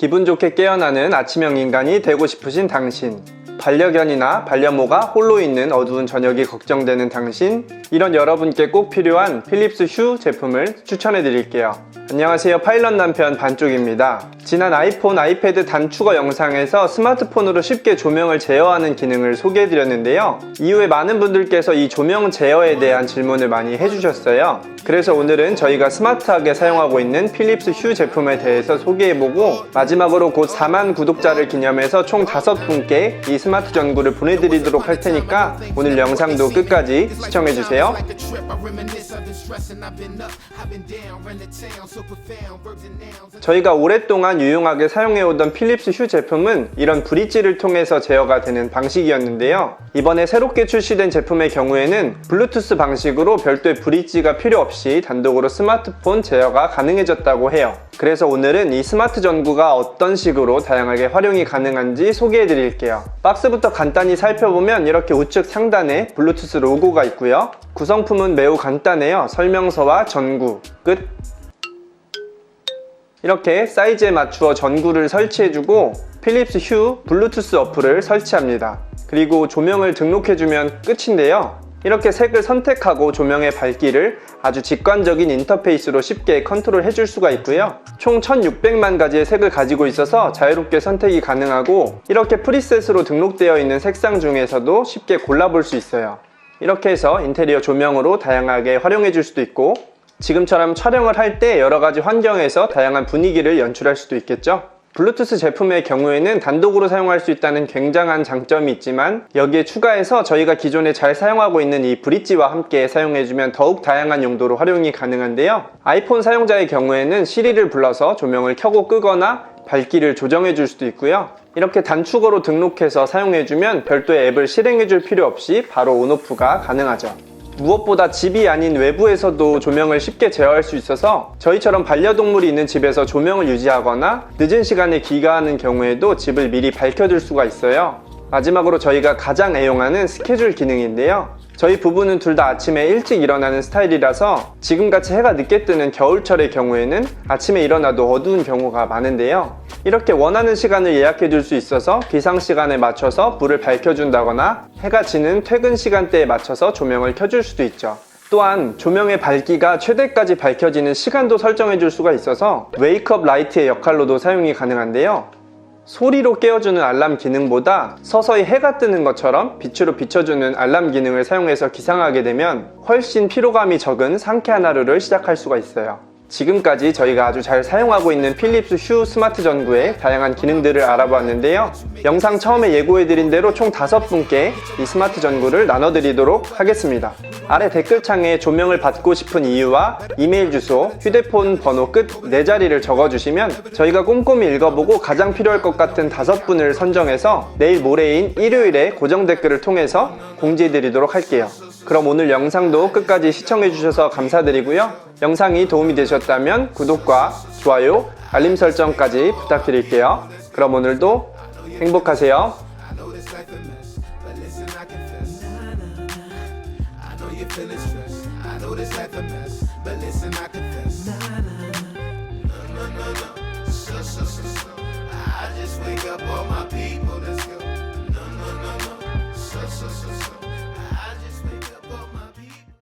기분 좋게 깨어나는 아침형 인간이 되고 싶으신 당신. 반려견이나 반려모가 홀로 있는 어두운 저녁이 걱정되는 당신. 이런 여러분께 꼭 필요한 필립스 휴 제품을 추천해 드릴게요. 안녕하세요. 파일럿 남편 반쪽입니다. 지난 아이폰, 아이패드 단축어 영상에서 스마트폰으로 쉽게 조명을 제어하는 기능을 소개해 드렸는데요. 이후에 많은 분들께서 이 조명 제어에 대한 질문을 많이 해주셨어요. 그래서 오늘은 저희가 스마트하게 사용하고 있는 필립스 휴 제품에 대해서 소개해보고 마지막으로 곧 4만 구독자를 기념해서 총 5분께 이 스마트 전구를 보내드리도록 할 테니까 오늘 영상도 끝까지 시청해주세요. 저희가 오랫동안 유용하게 사용해오던 필립스 휴 제품은 이런 브릿지를 통해서 제어가 되는 방식이었는데요. 이번에 새롭게 출시된 제품의 경우에는 블루투스 방식으로 별도의 브릿지가 필요 없이 단독으로 스마트폰 제어가 가능해졌다고 해요. 그래서 오늘은 이 스마트 전구가 어떤 식으로 다양하게 활용이 가능한지 소개해 드릴게요. 박스부터 간단히 살펴보면 이렇게 우측 상단에 블루투스 로고가 있고요. 구성품은 매우 간단해요. 설명서와 전구, 끝. 이렇게 사이즈에 맞추어 전구를 설치해주고 필립스 휴 블루투스 어플을 설치합니다. 그리고 조명을 등록해주면 끝인데요. 이렇게 색을 선택하고 조명의 밝기를 아주 직관적인 인터페이스로 쉽게 컨트롤 해줄 수가 있고요. 총 1600만 가지의 색을 가지고 있어서 자유롭게 선택이 가능하고 이렇게 프리셋으로 등록되어 있는 색상 중에서도 쉽게 골라볼 수 있어요. 이렇게 해서 인테리어 조명으로 다양하게 활용해 줄 수도 있고 지금처럼 촬영을 할 때 여러 가지 환경에서 다양한 분위기를 연출할 수도 있겠죠. 블루투스 제품의 경우에는 단독으로 사용할 수 있다는 굉장한 장점이 있지만 여기에 추가해서 저희가 기존에 잘 사용하고 있는 이 브릿지와 함께 사용해주면 더욱 다양한 용도로 활용이 가능한데요. 아이폰 사용자의 경우에는 시리를 불러서 조명을 켜고 끄거나 밝기를 조정해 줄 수도 있고요. 이렇게 단축어로 등록해서 사용해 주면 별도의 앱을 실행해 줄 필요 없이 바로 온오프가 가능하죠. 무엇보다 집이 아닌 외부에서도 조명을 쉽게 제어할 수 있어서 저희처럼 반려동물이 있는 집에서 조명을 유지하거나 늦은 시간에 귀가하는 경우에도 집을 미리 밝혀줄 수가 있어요. 마지막으로 저희가 가장 애용하는 스케줄 기능인데요. 저희 부부는 둘 다 아침에 일찍 일어나는 스타일이라서 지금같이 해가 늦게 뜨는 겨울철의 경우에는 아침에 일어나도 어두운 경우가 많은데요. 이렇게 원하는 시간을 예약해 줄 수 있어서 기상 시간에 맞춰서 불을 밝혀준다거나 해가 지는 퇴근 시간대에 맞춰서 조명을 켜줄 수도 있죠. 또한 조명의 밝기가 최대까지 밝혀지는 시간도 설정해 줄 수가 있어서 웨이크업 라이트의 역할로도 사용이 가능한데요. 소리로 깨워주는 알람 기능보다 서서히 해가 뜨는 것처럼 빛으로 비춰주는 알람 기능을 사용해서 기상하게 되면 훨씬 피로감이 적은 상쾌한 하루를 시작할 수가 있어요. 지금까지 저희가 아주 잘 사용하고 있는 필립스 휴 스마트 전구의 다양한 기능들을 알아보았는데요. 영상 처음에 예고해드린 대로 총 5분께 이 스마트 전구를 나눠드리도록 하겠습니다. 아래 댓글창에 조명을 받고 싶은 이유와 이메일 주소, 휴대폰 번호 끝 4자리를 적어주시면 저희가 꼼꼼히 읽어보고 가장 필요할 것 같은 5분을 선정해서 내일 모레인 일요일에 고정 댓글을 통해서 공지해드리도록 할게요. 그럼 오늘 영상도 끝까지 시청해주셔서 감사드리고요. 영상이 도움이 되셨다면 구독과 좋아요, 알림 설정까지 부탁드릴게요. 그럼 오늘도 행복하세요. I just wake up all my people.